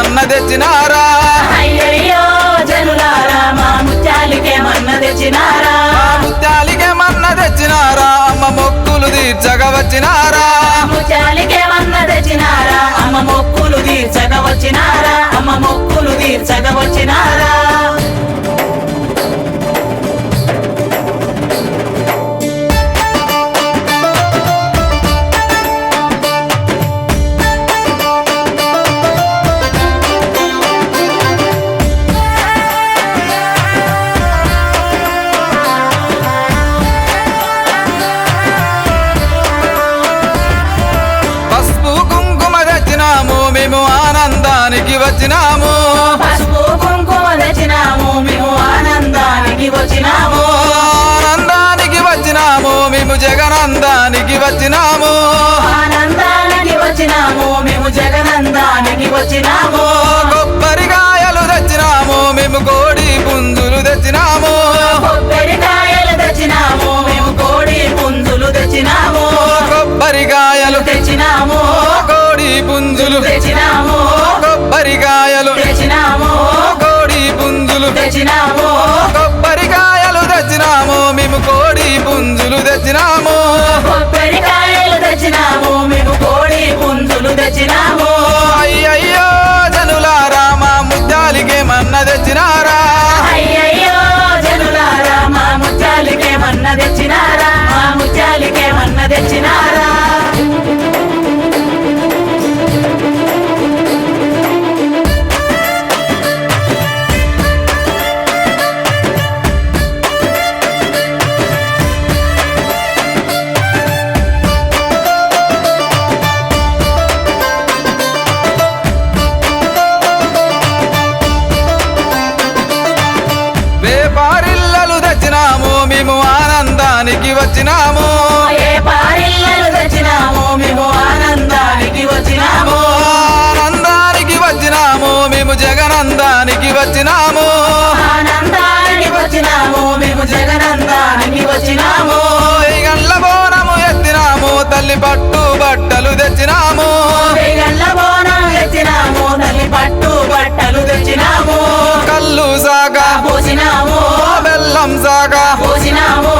మన్న తెచ్చినారా? ముత్యాలికే మన్న తెచ్చినారా? అమ్మ మొక్కులు తీర్చగా వచ్చినారా? ముత్యాలికే మన్న తెచ్చినారా? అమ్మ మొక్కులు తీర్చక వచ్చినారా? అమ్మ మొక్కులు తీర్చక వచ్చినారా? ఆనందానికి వచ్చినాము. పసుపు కుంకుమ తెచ్చినాము మేము ఆనందానికి వచ్చినాము. ఆనందానికి వచ్చినాము మేము జగనందానికి వచ్చినాము. ఆనందానికి వచ్చినాము మేము జగనందానికి వచ్చినాము. తెచ్చినాము. కొబ్బరికాయలు తెచ్చినాము మేము కోడి పుంజులు తెచ్చినాము. కొబ్బరికాయలు తెచ్చినాము మేము కోడి పుంజులు తెచ్చినాము. అయ్యయ్యో జనులారా మా ముత్యాలికే మన్న తెచ్చినారా. అయ్యయ్యో జనులారా మా ముత్యాలికే మన్న తెచ్చినారా. మా ముత్యాలికే మన్న తెచ్చినారా. ఆనందానికి వచ్చినాము. మేము ఆనందానికి వచ్చినాము. ఆనందానికి వచ్చినాము మేము జగనందానికి వచ్చినాము. ఆనందానికి వచ్చినాము మేము జగనందానికి వచ్చినాము. గండ్ల బోనము ఎత్తినాము తల్లి పట్టు బట్టలు తెచ్చినాము. బోనం తల్లి పట్టు బట్టలు తెచ్చినాము. కల్లు సాగా పోసినాము. బెల్లం సాగా పోసినాము.